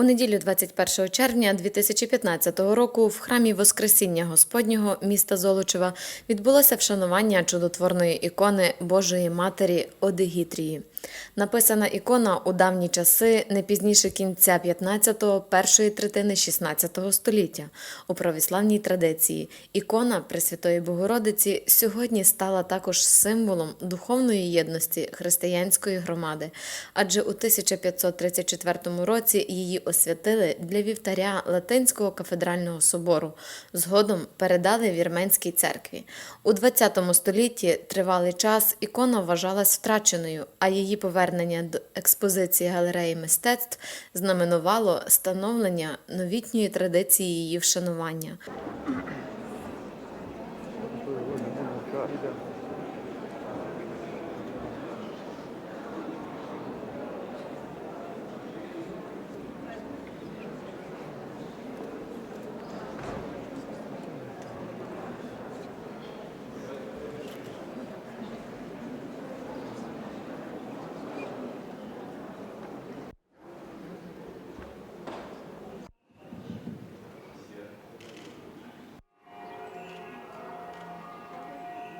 У неділю 21 червня 2015 року в храмі Воскресіння Господнього міста Золочева відбулося вшанування чудотворної ікони Божої Матері Одигітрії. Написана ікона у давні часи, не пізніше кінця 15-го, першої третини 16 століття. У православній традиції ікона Пресвятої Богородиці сьогодні стала також символом духовної єдності християнської громади, адже у 1534 році її освятили для вівтаря Латинського кафедрального собору. Згодом передали Вірменській церкві. У 20 столітті тривалий час ікона вважалась втраченою, а її повернення до експозиції галереї мистецтв знаменувало становлення новітньої традиції її вшанування.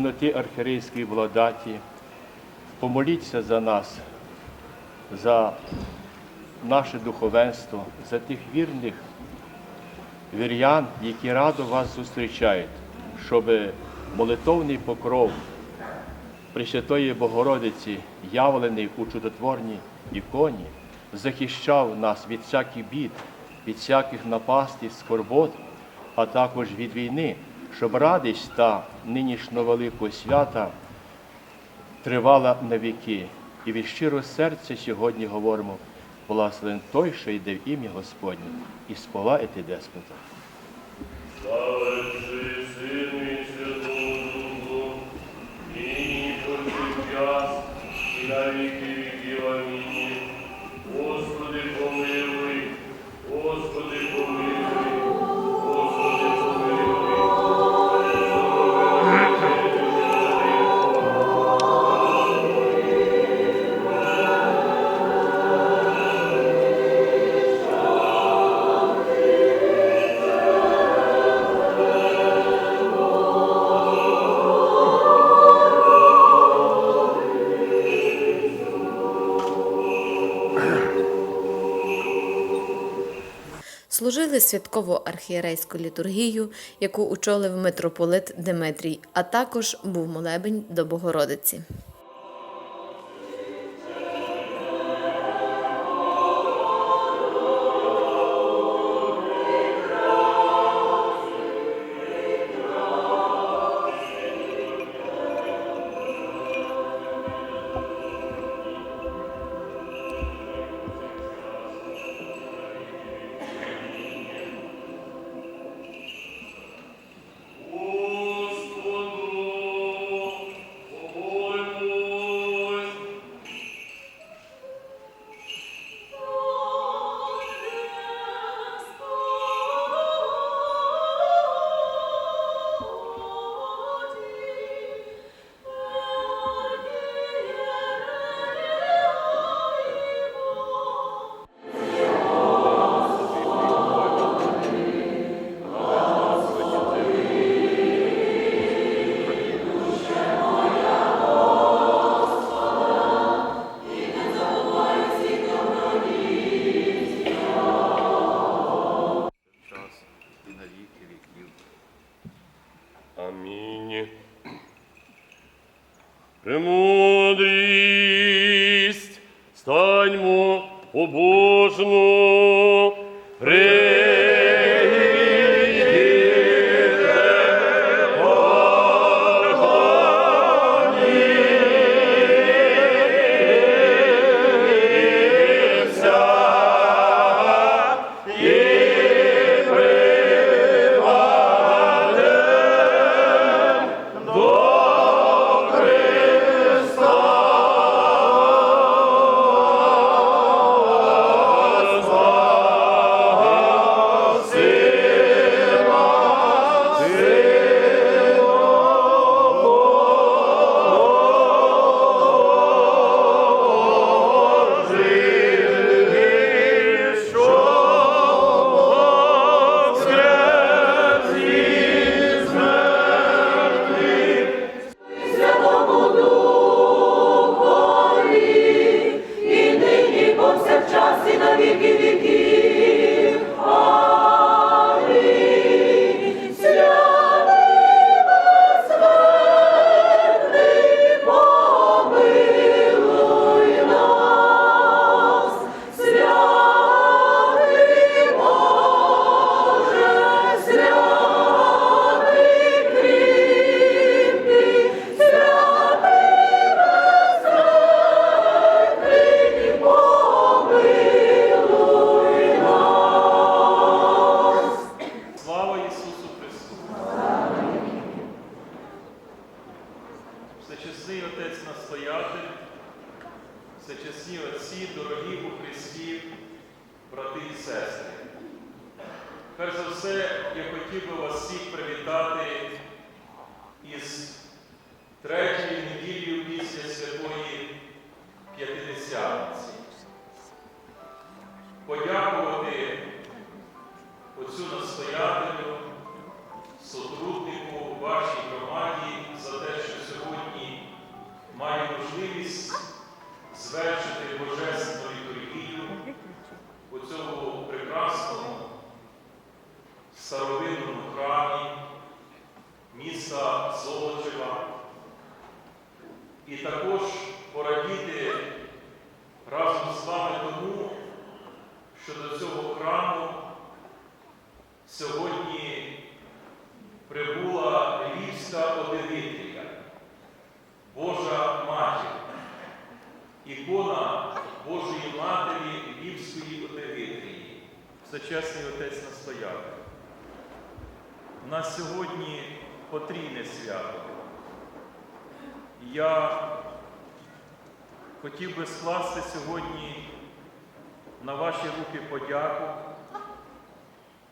повноти архірейської благодаті. Помоліться за нас, за наше духовенство, за тих вірних вірян, які радо вас зустрічають, щоб молитовний покров Пресвятої Богородиці, явлений у чудотворній іконі, захищав нас від всяких бід, від всяких напастей, скорбот, а також від війни, щоб радість та нинішнього великого свята тривала на віки. І від щирого серця сьогодні говоримо, благословен той, що йде в ім'я Господнє, і спола і ти деспота. Служили святкову архієрейську літургію, яку очолив митрополит Димитрій, а також був молебень до Богородиці. Перш за все, я хотів би вас всіх привітати із третьою неділею після Святої П'ятидесятниці. Подякувати оцю настоятелю, сотруднику вашій громаді за те, що сьогодні має можливість звершити божественну літургію у цьому прекрасному старовинному храмі міста Золочева. І також порадіти разом з вами тому, що до цього храму сьогодні прибула Львівська Одевитрія, Божа Матір, ікона Божої Матері Львівської Одевитрії, Всечесний Отець Настоятель. У нас сьогодні потрійне свято. Я хотів би скласти сьогодні на ваші руки подяку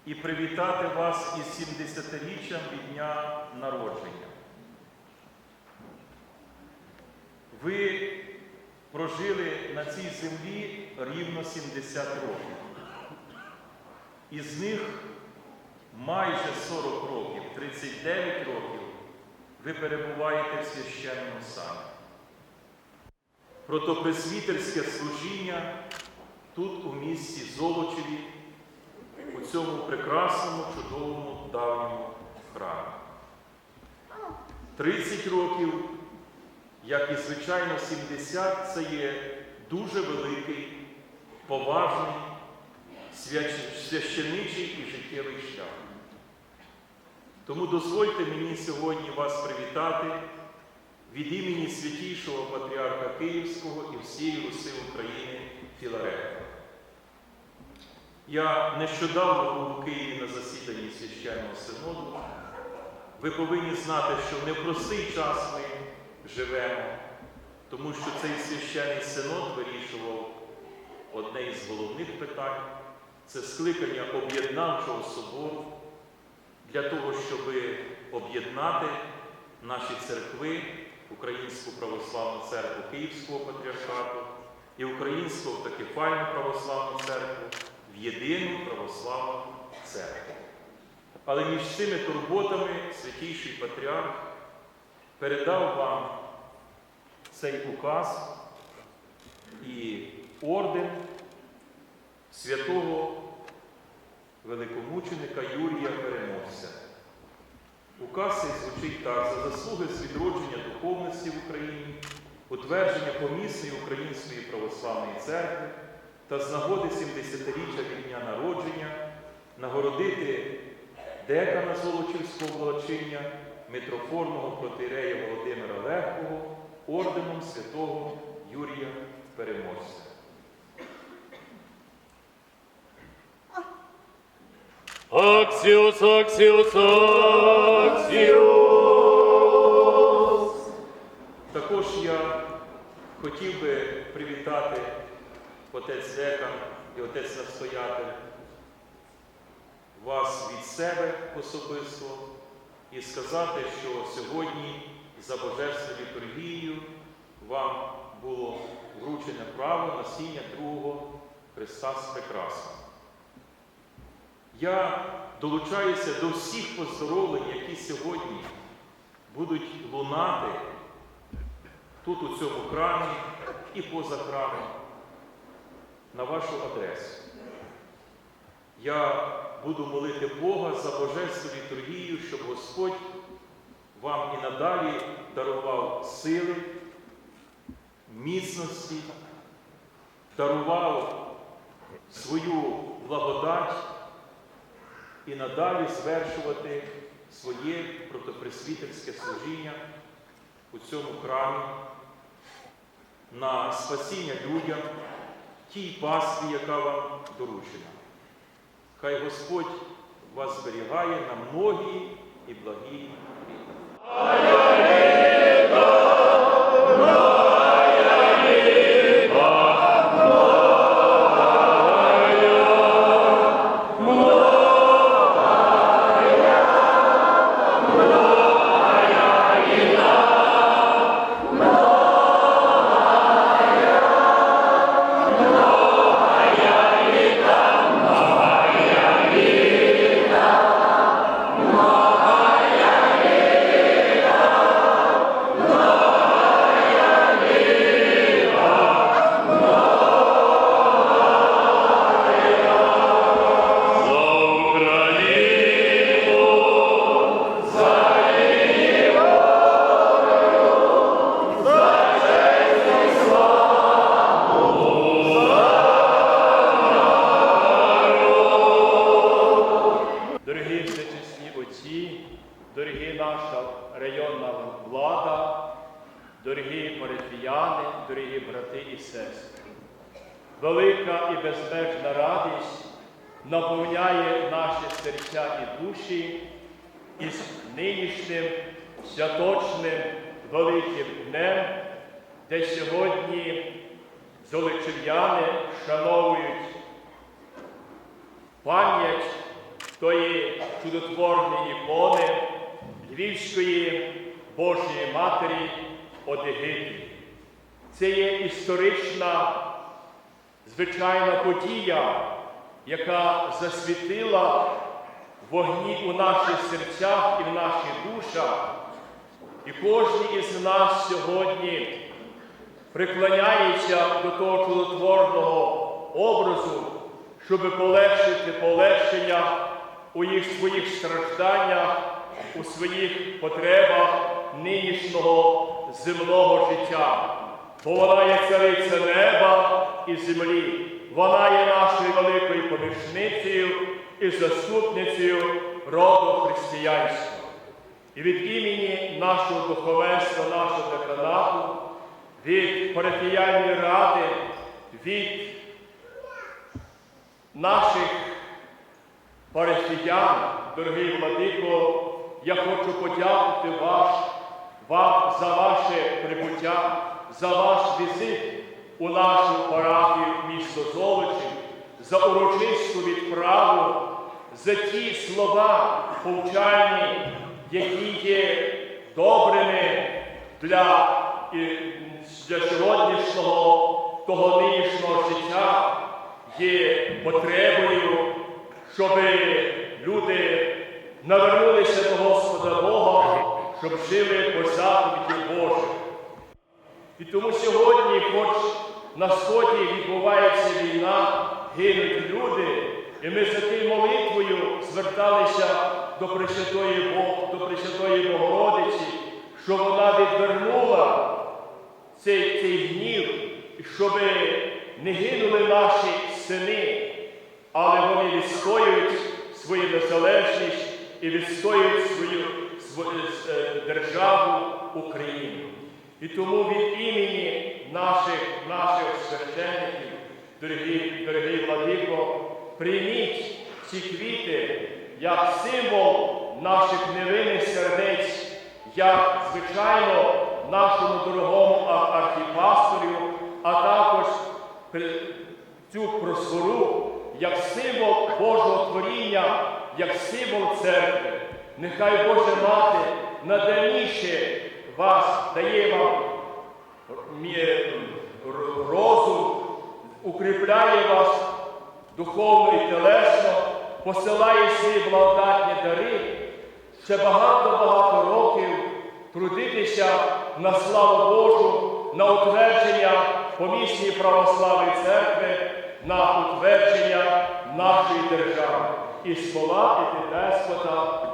і привітати вас із 70-річчям від дня народження. Ви прожили на цій землі рівно 70 років. Із них майже 40 років, 39 років, ви перебуваєте в священному сані. Протопресвітерське служіння тут, у місті Золочеві, у цьому прекрасному, чудовому давньому храмі. 30 років, як і звичайно 70, це є дуже великий, поважний, священичий і життєвий шлях. Тому дозвольте мені сьогодні вас привітати від імені святійшого патріарха Київського і всієї Руси України Філарета. Я нещодавно був у Києві на засіданні священного синоду. Ви повинні знати, що в непростий час ми живемо, тому що цей священний синод вирішував одне із головних питань це скликання об'єднавчого собору для того, щоб об'єднати наші церкви, Українську православну церкву Київського патріархату і Українську автокефальну православну церкву в єдину православну церкву. Але між цими турботами святійший патріарх передав вам цей указ і орден святого великомученика Юрія Переможця. Указ цей звучить так: за заслуги з відродження духовності в Україні, утвердження помісної Української православної церкви та з нагоди 70-річчя від дня народження нагородити декана Золочівського благочиння, митрофорного протирея Володимира Легкого орденом святого Юрія Переможця. Аксіос, Аксіос, Аксіос. Також я хотів би привітати отець Декан і отець Настоятель вас від себе особисто і сказати, що сьогодні за Божественною літургією вам було вручене право носіння другого Христа з Прекрасного. Я долучаюся до всіх поздоровлень, які сьогодні будуть лунати тут, у цьому храмі і поза храмом, на вашу адресу. Я буду молити Бога за божественну літургію, щоб Господь вам і надалі дарував сили, міцності, дарував свою благодать і надалі звершувати своє протопресвітерське служіння у цьому храмі на спасіння людям, тій пастві, яка вам доручена. Хай Господь вас зберігає на многі і благі великим днем, де сьогодні золочів'яни вшановують пам'ять тої чудотворної ікони Львівської Божої Матері Одегиті. Це є історична, звичайна подія, яка засвітила вогні у наших серцях і в наших душах. І кожен із нас сьогодні приклоняється до того чудотворного образу, щоб полегшити полегшення у їх своїх стражданнях, у своїх потребах нинішнього земного життя. Бо вона є цариця неба і землі. Вона є нашою великою помічницею і заступницею роду християнського. І від імені нашого духовенства, нашого деканату, від парафіяльної ради, від наших парафіян, дорогий владико, я хочу подякувати ваш, вам за ваше прибуття, за ваш візит у нашу парафію місто Золочів, за урочисту відправу, за ті слова повчальні, які є добрими для, для сьогоднішнього того нинішнього життя, є потребою, щоб люди навернулися до Господа Бога, щоб жили по заповіді Божих. І тому сьогодні, хоч на сході відбувається війна, гинуть люди, і ми за тією молитвою зверталися до Пресвятої Бог, до Пресвятої Богородиці, щоб вона відвернула цей, цей гнів, щоб не гинули наші сини, але вони відстоюють свою незалежність і відстоюють свою, свою е, державу Україну. І тому від імені наших, наших священників, дорогі, дорогі владико, прийміть ці квіти як символ наших невинних сердець, як, звичайно, нашому дорогому ар- архіпасторю, а також цю просфору як символ Божого творіння, як символ церкви. Нехай Божа Мати надальніше вас дає вам розум, укріпляє вас духовно і телесно, посилає свої благодатні дари, ще багато-багато років трудитися на славу Божу, на утвердження помісної православної церкви, на утвердження нашої держави. І смола, і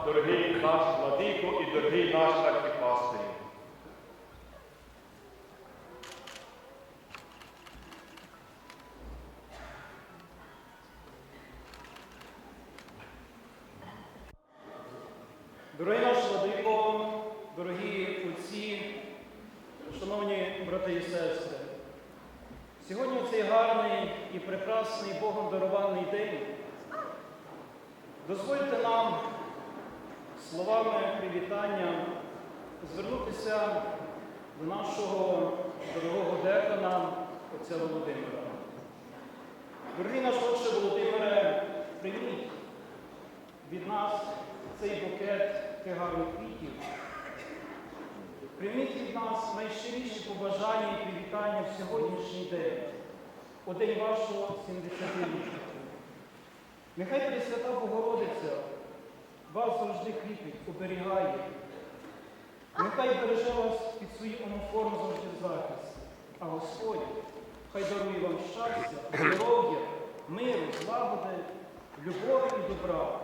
дорогий наш владико і дорогий наш архіпастирі. Дорогий наш владико, дорогі отці, шановні брати і сестри, сьогодні в цей гарний і прекрасний Богом дарований день дозвольте нам словами привітання звернутися до нашого дорогого декана, отця Володимира. Дорогий наш отче Володимире, прийміть від нас цей букет тих гарних квітів. Прийміть від нас найщиріші побажання і привітання в сьогоднішній день, у день вашого 70-річчя. Нехай Пресвята Богородиця вас завжди кріпить, оберігає. Нехай береже вас під свої омоформ завжди захист. А Господь хай дарує вам щастя, здоров'я, миру, злагоди, любові і добра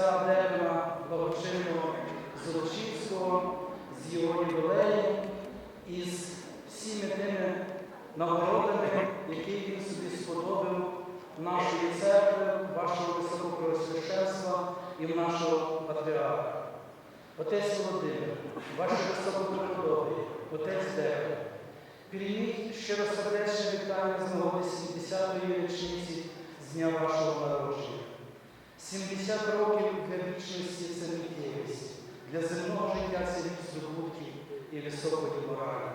отця Декана благочинного Золочівського з його ювілеєм із всіми тими нагородами, які він собі сподобав нашої церкви, вашого високопреосвященства і в нашого патріарха. Отець Володимир, ваше високопреподобі, отець Декан, Прийміть щиросердечне вітання з нагоди 70-ї річниці з дня вашого народження. 70 років для вічності це миттєвість, для земного життя рік здобутків і високої моралі.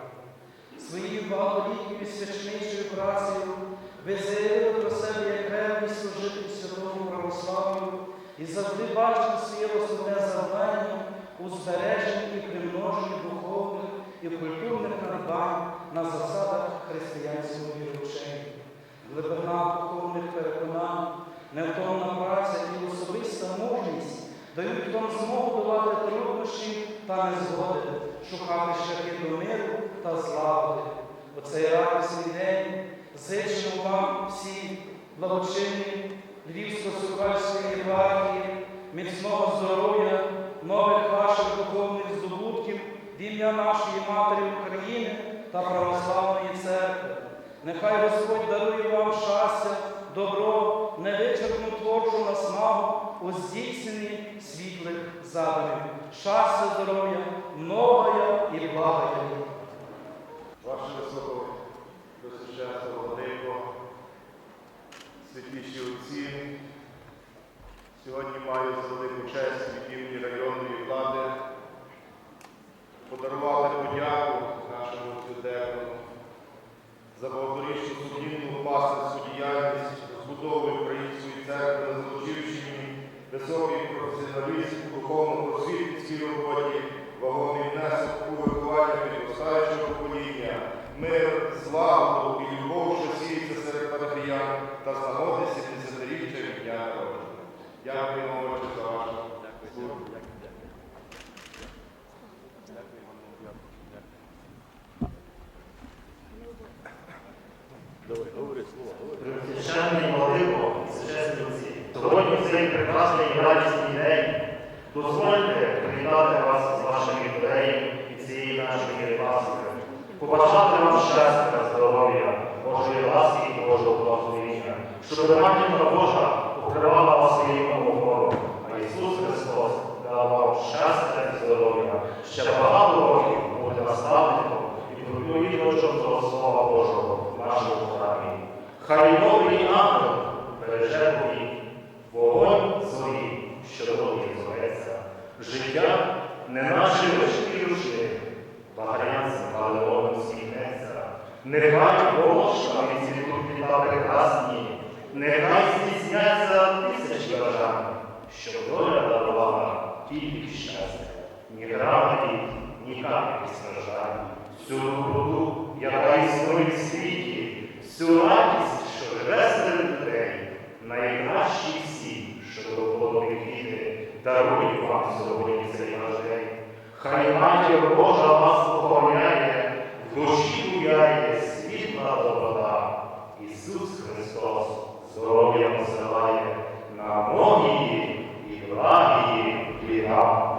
Своєю багатолітньою і священичою працею ви заявили про себе як ревність служити святому православ'ю і завжди бачите своє основне завдання у збереженні і примноженні духовних і культурних надбань на засадах християнського віручення. Глибина духовних переконань, невтомна праця і особиста мужність дають вам змогу долати труднощі та незгоди, шукати шляхи до миру та злагоди. У цей радісний день зичимо вам всі благочинні Львівсько-Сукальської єпархії, міцного здоров'я, нових ваших духовних здобутків в ім'я нашої Матері України та Православної Церкви. Нехай Господь дарує вам щастя, добро, невичерпну творчу наснагу у здійсненні світлих задумів. Щастя, здоров'я, многоя і благоя. Ваше високо Пресвященство Владико, святіші отці, сьогодні маю за велику честь від імені районної влади подарувати подяку нашому цюдеку за багаторічну сумнівну пасторську діяльність розбудови Української церкви Злочівщині, високий професіоналізм у духовному просвітницькій роботі, вагомий внесок у виховання підростаючого покоління, мир, славу і любов, що сіється серед патріян та з нагоди 70-річчя від дня народження. Дякую вам, Отче, за вашу службу. Священний Владико, священниці, сьогодні в цей прекрасний і радісний день дозвольте привітати вас з вашим юбілеєм і цієї нашої Пасхи, побажати вам щастя, здоров'я, Божої ласки і Божого благословення, щоб Матінка Божа покривала вас своїм охорону, а Ісус Христос дав вам щастя і здоров'я, ще багато років бути наставником і проповідувачем того Слова Божого в нашому храмі. Хай новий ангел береже повік, вогонь зорі, що довгий зветься. Життя не наші вишки рушли, багрянцем галеоном сміхнеться. Нехай волошками цвітуть літа прекрасні, нехай здійсняться тисячі бажань, щоб доля дарувала тільки щастя, ні грамоті, ні капельки страждань. Всю доброту, яка існує в світі, всю радість, Божественний день, найкращі всі, що духовні квіти, дарують вам сьогодні цей ваш день. Хай матір Божа вас охороняє, в душі буяє світла добра. Ісус Христос здоров'я посилає на многії і благії ліга.